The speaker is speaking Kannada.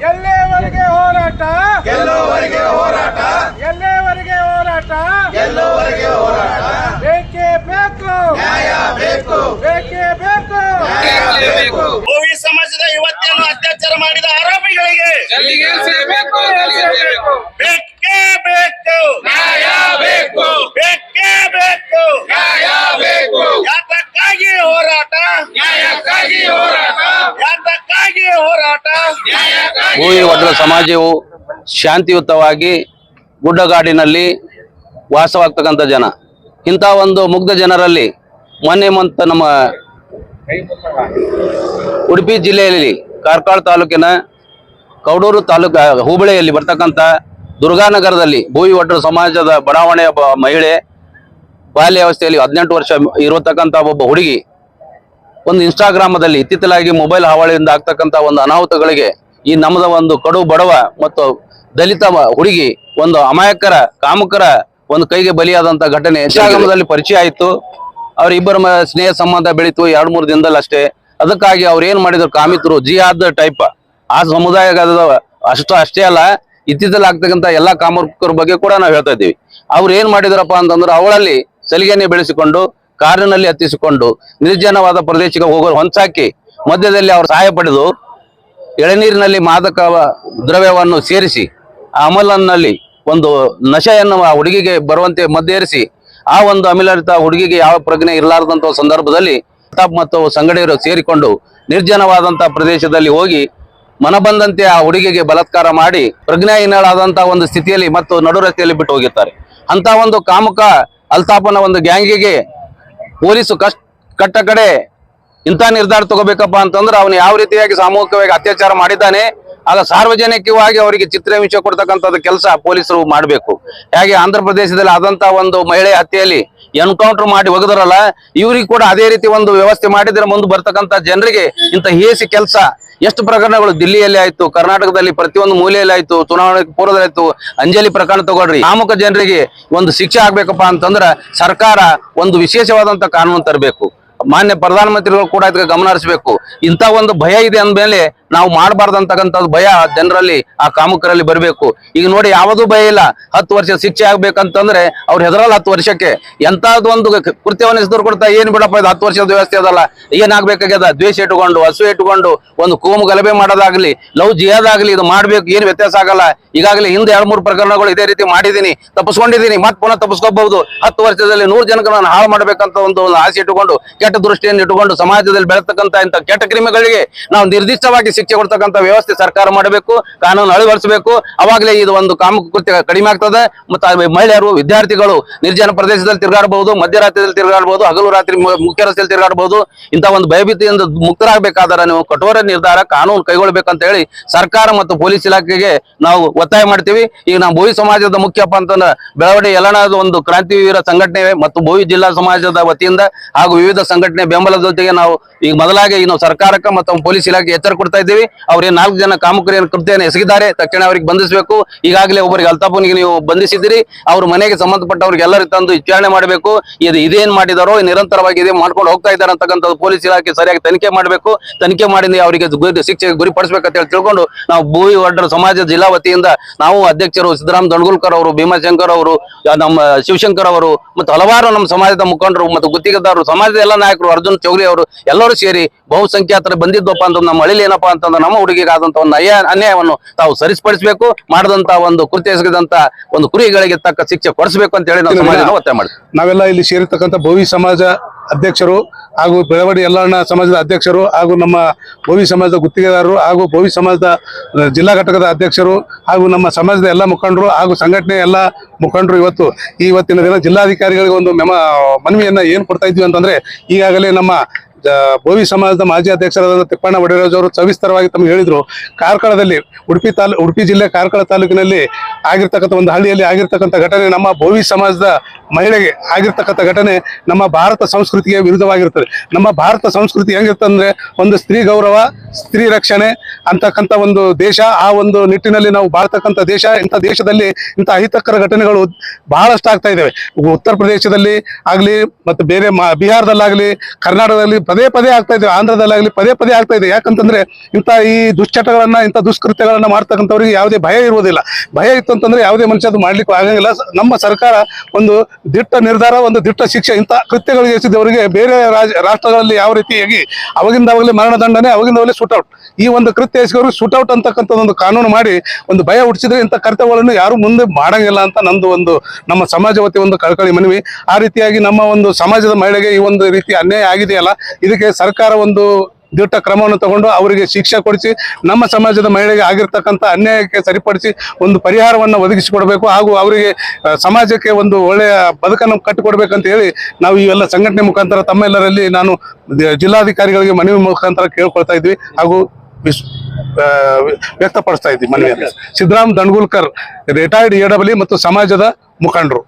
ಎಲ್ಲಿವರೆಗೆ ಹೋರಾಟ? ಗೆಲ್ಲುವವರೆಗೆ ಹೋರಾಟ? ಎಲ್ಲೇವರೆಗೆ ಹೋರಾಟ? ಗೆಲ್ಲುವವರೆಗೆ ಹೋರಾಟ? ಬೇಕೇ ಬೇಕು. ನ್ಯಾಯ ಬೇಕು. ಬೇಕೇ ಬೇಕು. ಬೇಕು. ಭೋವಿ ಸಮಾಜದ ಯುವತಿಯನ್ನು ಅತ್ಯಾಚಾರ ಮಾಡಿದ ಆರೋಪಿಗಳಿಗೆ ಬೇಕೇ ಬೇಕು ನ್ಯಾಯ ಬೇಕು ಬೇಕೇ ಬೇಕು ನ್ಯಾಯ ಬೇಕು ಯಾತಕ್ಕಾಗಿ ಹೋರಾಟ ನ್ಯಾಯಕ್ಕಾಗಿ ಹೋರಾಟ ಯಾತಕ್ಕಾಗಿ ಹೋರಾಟ ನ್ಯಾಯಕ್ಕಾಗಿ ಭೂವಿ ಒಡ್ರ ಸಮಾಜವು ಶಾಂತಿಯುತವಾಗಿ ಗುಡ್ಡಗಾಡಿನಲ್ಲಿ ವಾಸವಾಗ್ತಕ್ಕಂಥ ಜನ. ಇಂಥ ಒಂದು ಮುಗ್ಧ ಜನರಲ್ಲಿ ಮೊನ್ನೆ ಮಂತ ನಮ್ಮ ಉಡುಪಿ ಜಿಲ್ಲೆಯಲ್ಲಿ ಕಾರ್ಕಳ ತಾಲೂಕಿನ ಕೌಡೂರು ತಾಲೂಕು ಹುಬ್ಬಳ್ಳಿಯಲ್ಲಿ ಬರ್ತಕ್ಕಂಥ ದುರ್ಗಾನಗರದಲ್ಲಿ ಭೂಮಿ ಒಡ್ರ ಸಮಾಜದ ಬಡಾವಣೆಯ ಮಹಿಳೆ ಮಹಿಳೆ ಬಾಲ್ಯಾವಸ್ಥೆಯಲ್ಲಿ ಹದಿನೆಂಟು ವರ್ಷ ಇರತಕ್ಕಂಥ ಒಬ್ಬ ಹುಡುಗಿ ಒಂದು ಇನ್ಸ್ಟಾಗ್ರಾಮದಲ್ಲಿ ಇತ್ತಿತ್ತಲಾಗಿ ಮೊಬೈಲ್ ಹಾವಳಿಯಿಂದ ಆಗ್ತಕ್ಕಂಥ ಒಂದು ಅನಾಹುತಗಳಿಗೆ ಈ ನಮ್ಮದ ಒಂದು ಕಡು ಬಡವ ಮತ್ತು ದಲಿತ ಹುಡುಗಿ ಒಂದು ಅಮಾಯಕರ ಕಾಮಕರ ಒಂದು ಕೈಗೆ ಬಲಿಯಾದಂತ ಘಟನೆ ಇನ್ಸ್ಟಾಗ್ರಾಮದಲ್ಲಿ ಪರಿಚಯ ಆಯಿತು. ಅವರಿಬ್ಬರ ಸ್ನೇಹ ಸಂಬಂಧ ಬೆಳೀತು ಎರಡು ಮೂರು ದಿನದಲ್ಲಿ ಅಷ್ಟೇ. ಅದಕ್ಕಾಗಿ ಅವ್ರ ಏನ್ ಮಾಡಿದ್ರು ಕಾಮಿತರು ಜಿಹಾದ್ ಟೈಪ್ ಆ ಸಮುದಾಯದ ಅಷ್ಟು ಅಷ್ಟೇ ಅಲ್ಲ ಇತ್ತೀಚೆಗೆ ಆಗ್ತಕ್ಕಂತ ಎಲ್ಲಾ ಕಾಮರ್ಕರ ಬಗ್ಗೆ ಕೂಡ ನಾವು ಹೇಳ್ತಾ ಇದ್ದೀವಿ. ಅವ್ರು ಏನ್ ಮಾಡಿದ್ರಪ್ಪ ಅಂತಂದ್ರೆ ಅವಳಲ್ಲಿ ಸಲಿಗೆನೆ ಬೆಳೆಸಿಕೊಂಡು ಕಾರಿನಲ್ಲಿ ಹತ್ತಿಸಿಕೊಂಡು ನಿರ್ಜನವಾದ ಪ್ರದೇಶಕ್ಕೆ ಹೋಗೋ ಹೊಂಚಾಕಿ ಮಧ್ಯದಲ್ಲಿ ಅವ್ರು ಸಹಾಯ ಪಡೆದು ಎಳನೀರಿನಲ್ಲಿ ಮಾದಕ ದ್ರವ್ಯವನ್ನು ಸೇರಿಸಿ ಆ ಒಂದು ನಶೆಯನ್ನು ಆ ಹುಡುಗಿಗೆ ಬರುವಂತೆ ಮದ್ದೇರಿಸಿ ಆ ಒಂದು ಅಮಿಲರಿತ ಹುಡುಗಿಗೆ ಯಾವ ಪ್ರಜ್ಞೆ ಇರಲಾರದಂತಹ ಸಂದರ್ಭದಲ್ಲಿ ಪ್ರತಾಪ್ ಮತ್ತು ಸಂಗಡಿಯರು ಸೇರಿಕೊಂಡು ನಿರ್ಜನವಾದಂತಹ ಪ್ರದೇಶದಲ್ಲಿ ಹೋಗಿ ಮನಬಂದಂತೆ ಆ ಹುಡುಗಿಗೆ ಬಲತ್ಕಾರ ಮಾಡಿ ಪ್ರಜ್ಞಾಹೀನಳಾದಂತಹ ಒಂದು ಸ್ಥಿತಿಯಲ್ಲಿ ಮತ್ತು ನಡು ರಸ್ತೆಯಲ್ಲಿ ಬಿಟ್ಟು ಹೋಗಿರ್ತಾರೆ. ಅಂತ ಒಂದು ಕಾಮುಕ ಅಲ್ತಾಪನ ಒಂದು ಗ್ಯಾಂಗಿಗೆ ಪೊಲೀಸು ಕಷ್ಟ ಕಟ್ಟ ಕಡೆ ಇಂಥ ನಿರ್ಧಾರ ತಗೋಬೇಕಪ್ಪ ಅಂತಂದ್ರೆ ಅವನು ಯಾವ ರೀತಿಯಾಗಿ ಸಾಮೂಹಿಕವಾಗಿ ಅತ್ಯಾಚಾರ ಮಾಡಿದ್ದಾನೆ, ಆಗ ಸಾರ್ವಜನಿಕವಾಗಿ ಅವರಿಗೆ ಚಿತ್ರಹಿಂಸೆ ಕೊಡ್ತಕ್ಕಂಥದ್ದು ಕೆಲಸ ಪೊಲೀಸರು ಮಾಡಬೇಕು. ಹಾಗೆ ಆಂಧ್ರ ಪ್ರದೇಶದಲ್ಲಿ ಆದಂತ ಒಂದು ಮಹಿಳೆ ಹತ್ಯೆಯಲ್ಲಿ ಎನ್ಕೌಂಟರ್ ಮಾಡಿ ಒಗದರಲ್ಲ, ಇವ್ರಿಗೆ ಕೂಡ ಅದೇ ರೀತಿ ಒಂದು ವ್ಯವಸ್ಥೆ ಮಾಡಿದ್ರೆ ಮುಂದೆ ಬರ್ತಕ್ಕಂಥ ಜನರಿಗೆ ಇಂಥ ಹೇಸಿ ಕೆಲಸ. ಎಷ್ಟು ಪ್ರಕರಣಗಳು ದಿಲ್ಲಿಯಲ್ಲಿ ಆಯ್ತು, ಕರ್ನಾಟಕದಲ್ಲಿ ಪ್ರತಿಯೊಂದು ಮೂಲೆಯಲ್ಲಿ ಆಯ್ತು, ಚುನಾವಣೆ ಪೂರ್ವದಲ್ಲಿ ಆಯ್ತು, ಅಂಜಲಿ ಪ್ರಕರಣ ತಗೊಳ್ರಿ. ನಾಮಕ ಜನರಿಗೆ ಒಂದು ಶಿಕ್ಷೆ ಆಗ್ಬೇಕಪ್ಪ ಅಂತಂದ್ರ ಸರ್ಕಾರ ಒಂದು ವಿಶೇಷವಾದಂತ ಕಾನೂನು ತರಬೇಕು. ಮಾನ್ಯ ಪ್ರಧಾನಮಂತ್ರಿಗಳು ಕೂಡ ಇದಕ್ಕೆ ಗಮನ ಹರಿಸಬೇಕು. ಇಂಥ ಒಂದು ಭಯ ಇದೆ ಅಂದ್ಮೇಲೆ ನಾವು ಮಾಡಬಾರ್ದಂತಕ್ಕಂಥದ್ದು ಭಯ ಜನರಲ್ಲಿ, ಆ ಕಾಮುಕರಲ್ಲಿ ಬರಬೇಕು. ಈಗ ನೋಡಿ ಯಾವುದೂ ಭಯ ಇಲ್ಲ. ಹತ್ತು ವರ್ಷ ಶಿಕ್ಷೆ ಆಗ್ಬೇಕಂತಂದ್ರೆ ಅವ್ರು ಹೆದರಲ್ಲ ಹತ್ತು ವರ್ಷಕ್ಕೆ. ಎಂತಾದ್ ಒಂದು ಕೃತ್ಯವನ್ನು ಹೆಸರು ಕೊಡ್ತಾ, ಏನ್ ಬಿಡಪ್ಪ ಇದು? ಹತ್ತು ವರ್ಷದ ವ್ಯವಸ್ಥೆ ಅದಲ್ಲ. ಏನಾಗ್ಬೇಕಾಗ್ಯದ? ದ್ವೇಷ ಇಟ್ಟುಕೊಂಡು, ಹಸು ಇಟ್ಟುಕೊಂಡು, ಒಂದು ಕೋಮು ಗಲಭೆ ಮಾಡೋದಾಗ್ಲಿ, ಲವ್ ಜಿಯಾದಾಗ್ಲಿ ಇದು ಮಾಡ್ಬೇಕು, ಏನ್ ವ್ಯತ್ಯಾಸ ಆಗಲ್ಲ. ಈಗಾಗಲೇ ಹಿಂದೆ ಎರಡ್ ಮೂರು ಪ್ರಕರಣಗಳು ಇದೇ ರೀತಿ ಮಾಡಿದೀನಿ ತಪ್ಪಿಸ್ಕೊಂಡಿದ್ದೀನಿ, ಮತ್ತೆ ಪುನಃ ತಪ್ಪಿಸ್ಕೋಬಹುದು. ಹತ್ತು ವರ್ಷದಲ್ಲಿ ನೂರು ಜನಕ್ಕೆ ನಾನು ಹಾಳು ಮಾಡ್ಬೇಕಂತ ಒಂದು ಆಸೆ ಇಟ್ಟುಕೊಂಡು, ಕೆಟ್ಟ ದೃಷ್ಟಿಯನ್ನು ಇಟ್ಟುಕೊಂಡು ಸಮಾಜದಲ್ಲಿ ಬೆಳೆತಕ್ಕಂತ ಇಂಥ ಕೆಟ್ಟ ಕ್ರಿಮಿಗಳಿಗೆ ನಾವು ನಿರ್ದಿಷ್ಟವಾಗಿ ಶಿಕ್ಷೆ ಕೊಡ್ತಕ್ಕಂಥ ವ್ಯವಸ್ಥೆ ಸರ್ಕಾರ ಮಾಡಬೇಕು, ಕಾನೂನು ಅಳವಡಿಸಬೇಕು. ಅವಾಗಲೇ ಇದು ಒಂದು ಕಾಮ ಕೃತ್ಯ ಕಡಿಮೆ ಆಗ್ತದೆ. ಮತ್ತು ಮಹಿಳೆಯರು, ವಿದ್ಯಾರ್ಥಿಗಳು ನಿರ್ಜನ ಪ್ರದೇಶದಲ್ಲಿ ತಿರುಗಾಡಬಹುದು, ಮಧ್ಯರಾತ್ರಿಯಲ್ಲಿ ತಿರುಗಾಡಬಹುದು, ಹಗಲು ರಾತ್ರಿ ಮುಖ್ಯ ರಸ್ತೆಯಲ್ಲಿ ತಿರುಗಾಡಬಹುದು. ಇಂಥ ಒಂದು ಭಯಭೀತಿಯಿಂದ ಮುಕ್ತರಾಗಬೇಕಾದ್ರೆ ನೀವು ಕಠೋರ ನಿರ್ಧಾರ, ಕಾನೂನು ಕೈಗೊಳ್ಳಬೇಕಂತ ಹೇಳಿ ಸರ್ಕಾರ ಮತ್ತು ಪೊಲೀಸ್ ಇಲಾಖೆಗೆ ನಾವು ಒತ್ತಾಯ ಮಾಡ್ತೀವಿ. ಈಗ ನಾವು ಭೋವಿ ಸಮಾಜದ ಮುಖ್ಯಪ್ಪ ಅಂತಂದ್ರೆ ಬೆಳವಣಿಗೆ ಯಲಣದ ಒಂದು ಕ್ರಾಂತಿವೀರ ಸಂಘಟನೆ ಮತ್ತು ಭೋವಿ ಜಿಲ್ಲಾ ಸಮಾಜದ ವತಿಯಿಂದ ಹಾಗೂ ವಿವಿಧ ಸಂಘಟನೆ ಬೆಂಬಲದ ಜೊತೆಗೆ ನಾವು ಈಗ ಮೊದಲಾಗಿ ನಾವು ಸರ್ಕಾರಕ್ಕೆ ಮತ್ತು ಪೊಲೀಸ್ ಇಲಾಖೆ ಎಚ್ಚರ ಕೊಡ್ತಾ ಇದ್ದೀವಿ ಅವ್ರೇನ್ ನಾಲ್ಕು ಜನ ಕಾಮಕರಿಯನ್ನು ಕೃತ್ಯನ ಎಸಗಿದ್ದಾರೆ, ತಕ್ಷಣ ಅವರಿಗೆ ಬಂಧಿಸಬೇಕು. ಈಗಾಗಲೇ ಒಬ್ಬರಿಗೆ ಅಲ್ತಾಪನಿಗೆ ನೀವು ಬಂಧಿಸಿದ್ದೀರಿ. ಅವ್ರ ಮನೆಗೆ ಸಂಬಂಧಪಟ್ಟವ್ರಿಗೆ ತಂದು ವಿಚಾರಣೆ ಮಾಡಬೇಕು. ಇದು ಇದೇನ್ ಮಾಡಿದಾರೋ, ನಿರಂತರವಾಗಿ ಇದೇ ಮಾಡ್ಕೊಂಡು ಹೋಗ್ತಾ ಇದ್ದಾರೆ ಅಂತಕ್ಕಂಥದ್ದು ಪೊಲೀಸ್ ಇಲಾಖೆ ಸರಿಯಾಗಿ ತನಿಖೆ ಮಾಡಬೇಕು. ತನಿಖೆ ಮಾಡಿ ಅವರಿಗೆ ಶಿಕ್ಷೆಗೆ ಗುರಿಪಡಿಸಬೇಕಂತ ಹೇಳಿ ತಿಳ್ಕೊಂಡು ನಾವು ಭೂಮಿ ಒಡ್ಡರ ಸಮಾಜ ಜಿಲ್ಲಾ ವತಿಯಿಂದ ನಾವು ಅಧ್ಯಕ್ಷರು ಸಿದ್ದರಾಮ್ ದಣಗುಲ್ಕರ್ ಅವರು, ಭೀಮಾಶಂಕರ್ ಅವರು, ನಮ್ಮ ಶಿವಶಂಕರ್ ಅವರು ಮತ್ತು ಹಲವಾರು ನಮ್ಮ ಸಮಾಜದ ಮುಖಂಡರು ಮತ್ತು ಗುತ್ತಿಗೆದಾರರು, ಸಮಾಜದ ಎಲ್ಲ ನಾಯಕರು ಅರ್ಜುನ್ ಚೌರಿ ಅವರು ಎಲ್ಲರೂ ಸೇರಿ ಬಹುಸಂಖ್ಯಾತರು ಬಂದಿದ್ದಪ್ಪ ಅಂತ ನಮ್ಮ ಹಳ್ಳಿ ಏನಪ್ಪಾ ಅಂತಂದ್ರೆ ನಮ್ಮ ಹುಡುಗಿಗೆ ಆದಂತ ಒಂದು ಅನ್ಯಾಯ ಅನ್ಯಾಯವನ್ನು ತಾವು ಸರಿಪಡಿಸಬೇಕು ಮಾಡದಂತ ಒಂದು ಕೃತ್ಯ ಎಸಗಿದಂತ ಒಂದು ಕುರಿಗಳಿಗೆ ತಕ್ಕ ಶಿಕ್ಷೆ ಕೊಡಿಸಬೇಕು ಅಂತ ಹೇಳಿ ನಾವು ಸಮಾಜ ಒತ್ತಾಯ ಮಾಡ್ತೀವಿ ನಾವೆಲ್ಲ ಇಲ್ಲಿ ಸೇರಿರ್ತಕ್ಕಂಥ ಭವಿ ಸಮಾಜ ಅಧ್ಯಕ್ಷರು ಹಾಗೂ ಬೆಳವಡಿ ಎಲ್ಲಣ್ಣ ಸಮಾಜದ ಅಧ್ಯಕ್ಷರು ಹಾಗೂ ನಮ್ಮ ಭವಿ ಸಮಾಜದ ಗುತ್ತಿಗೆದಾರರು ಹಾಗೂ ಭವಿ ಸಮಾಜದ ಜಿಲ್ಲಾ ಘಟಕದ ಅಧ್ಯಕ್ಷರು ಹಾಗೂ ನಮ್ಮ ಸಮಾಜದ ಎಲ್ಲ ಮುಖಂಡರು ಹಾಗೂ ಸಂಘಟನೆ ಎಲ್ಲ ಮುಖಂಡರು ಇವತ್ತು ಇವತ್ತಿನ ದಿನ ಜಿಲ್ಲಾಧಿಕಾರಿಗಳಿಗೆ ಒಂದು ಮೆಮ ಮನವಿಯನ್ನ ಏನ್ ಕೊಡ್ತಾ ಇದ್ವಿ ಅಂತಂದ್ರೆ ಈಗಾಗಲೇ ನಮ್ಮ ಭೋವಿ ಸಮಾಜದ ಮಾಜಿ ಅಧ್ಯಕ್ಷರಾದ ತಿಪ್ಪಣ್ಣ ಒಡೆಯರಾಜ್ ಅವರು ಸವಿಸ್ತರವಾಗಿ ತಮಗೆ ಹೇಳಿದ್ರು. ಕಾರ್ಕಳದಲ್ಲಿ ಉಡುಪಿ ತಾಲೂ, ಉಡುಪಿ ಜಿಲ್ಲೆ ಕಾರ್ಕಳ ತಾಲೂಕಿನಲ್ಲಿ ಆಗಿರ್ತಕ್ಕಂಥ ಒಂದು ಹಳ್ಳಿಯಲ್ಲಿ ಆಗಿರ್ತಕ್ಕಂಥ ಘಟನೆ ನಮ್ಮ ಭೋವಿ ಸಮಾಜದ ಮಹಿಳೆಗೆ ಆಗಿರ್ತಕ್ಕಂಥ ಘಟನೆ ನಮ್ಮ ಭಾರತ ಸಂಸ್ಕೃತಿಗೆ ವಿರುದ್ಧವಾಗಿರ್ತದೆ ನಮ್ಮ ಭಾರತ ಸಂಸ್ಕೃತಿ ಹೆಂಗಿರ್ತಂದ್ರೆ ಒಂದು ಸ್ತ್ರೀ ಗೌರವ, ಸ್ತ್ರೀ ರಕ್ಷಣೆ ಅಂತಕ್ಕಂಥ ಒಂದು ದೇಶ. ಆ ಒಂದು ನಿಟ್ಟಿನಲ್ಲಿ ನಾವು ಬಾಳ್ತಕ್ಕಂಥ ದೇಶ. ಇಂಥ ದೇಶದಲ್ಲಿ ಇಂಥ ಅಹಿತಕರ ಘಟನೆಗಳು ಬಹಳಷ್ಟು ಆಗ್ತಾ ಇದ್ದಾವೆ. ಉತ್ತರ ಪ್ರದೇಶದಲ್ಲಿ ಆಗ್ಲಿ, ಮತ್ತು ಬೇರೆ ಬಿಹಾರದಲ್ಲಾಗಲಿ, ಕರ್ನಾಟಕದಲ್ಲಿ ಪದೇ ಪದೇ ಆಗ್ತಾ ಇದೆ ಆಗಲಿ ಪದೇ ಪದೇ ಆಗ್ತಾ ಇದೆ. ಯಾಕಂತಂದ್ರೆ ಇಂಥ ಈ ದುಶ್ಚಟಗಳನ್ನ, ಇಂಥ ದುಷ್ಕೃತ್ಯಗಳನ್ನ ಮಾಡ್ತಕ್ಕಂಥವ್ರಿಗೆ ಯಾವುದೇ ಭಯ ಇರುವುದಿಲ್ಲ. ಭಯ ಇತ್ತು ಅಂತಂದ್ರೆ ಯಾವುದೇ ಮನುಷ್ಯ ಅದು ಮಾಡ್ಲಿಕ್ಕೆ ಆಗಂಗಿಲ್ಲ. ನಮ್ಮ ಸರ್ಕಾರ ಒಂದು ದಿಟ್ಟ ನಿರ್ಧಾರ, ಒಂದು ದಿಟ್ಟ ಶಿಕ್ಷೆ, ಇಂಥ ಕೃತ್ಯಗಳಿಗೆ ಎಸಿದವರಿಗೆ ಬೇರೆ ರಾಜ, ರಾಷ್ಟ್ರಗಳಲ್ಲಿ ಯಾವ ರೀತಿಯಾಗಿ ಅವಾಗಿಂದ ಅವಾಗಲೇ ಮರಣದಂಡನೆ ಅವಾಗಿಂದವಾಗಲೇ ಶೂಟೌಟ್ ಈ ಒಂದು ಕೃತ್ಯ ಎಸಗೋರು ಶೂಟ್ ಔಟ್ ಅಂತಕ್ಕಂಥ ಒಂದು ಕಾನೂನು ಮಾಡಿ ಒಂದು ಭಯ ಹುಟ್ಟಿಸಿದ್ರೆ ಇಂಥ ಕರ್ತವ್ಯಗಳನ್ನು ಯಾರು ಮುಂದೆ ಮಾಡಂಗಿಲ್ಲ ಅಂತ ನಂದು ಒಂದು, ನಮ್ಮ ಸಮಾಜವತಿ ಒಂದು ಕಳಕಳಿ ಮನವಿ. ಆ ರೀತಿಯಾಗಿ ನಮ್ಮ ಒಂದು ಸಮಾಜದ ಮಹಿಳೆಗೆ ಈ ಒಂದು ರೀತಿ ಅನ್ಯಾಯ ಆಗಿದೆಯಲ್ಲ ಇದಕ್ಕೆ ಸರ್ಕಾರ ಒಂದು ದಿಟ್ಟ ಕ್ರಮವನ್ನು ತಗೊಂಡು ಅವರಿಗೆ ಶಿಕ್ಷೆ ಕೊಡಿಸಿ ನಮ್ಮ ಸಮಾಜದ ಮಹಿಳೆಗೆ ಆಗಿರ್ತಕ್ಕಂಥ ಅನ್ಯಾಯಕ್ಕೆ ಸರಿಪಡಿಸಿ ಒಂದು ಪರಿಹಾರವನ್ನು ಒದಗಿಸಿಕೊಡಬೇಕು ಹಾಗೂ ಅವರಿಗೆ ಸಮಾಜಕ್ಕೆ ಒಂದು ಒಳ್ಳೆಯ ಬದುಕನ್ನು ಕಟ್ಟಿಕೊಡ್ಬೇಕಂತ ಹೇಳಿ ನಾವು ಇವೆಲ್ಲ ಸಂಘಟನೆ ಮುಖಾಂತರ ತಮ್ಮೆಲ್ಲರಲ್ಲಿ ನಾನು ಜಿಲ್ಲಾಧಿಕಾರಿಗಳಿಗೆ ಮನವಿ ಮುಖಾಂತರ ಕೇಳ್ಕೊಳ್ತಾ ಇದ್ವಿ ಹಾಗೂ ವಿಶ್ ವ್ಯಕ್ತಪಡಿಸ್ತಾ ಇದ್ವಿ ಮನವಿಯನ್ನು. ಸಿದ್ದರಾಮ್ ದಂಡ್ಗುಲ್ಕರ್ ರಿಟೈರ್ಡ್ ಎ ಮತ್ತು ಸಮಾಜದ ಮುಖಂಡರು.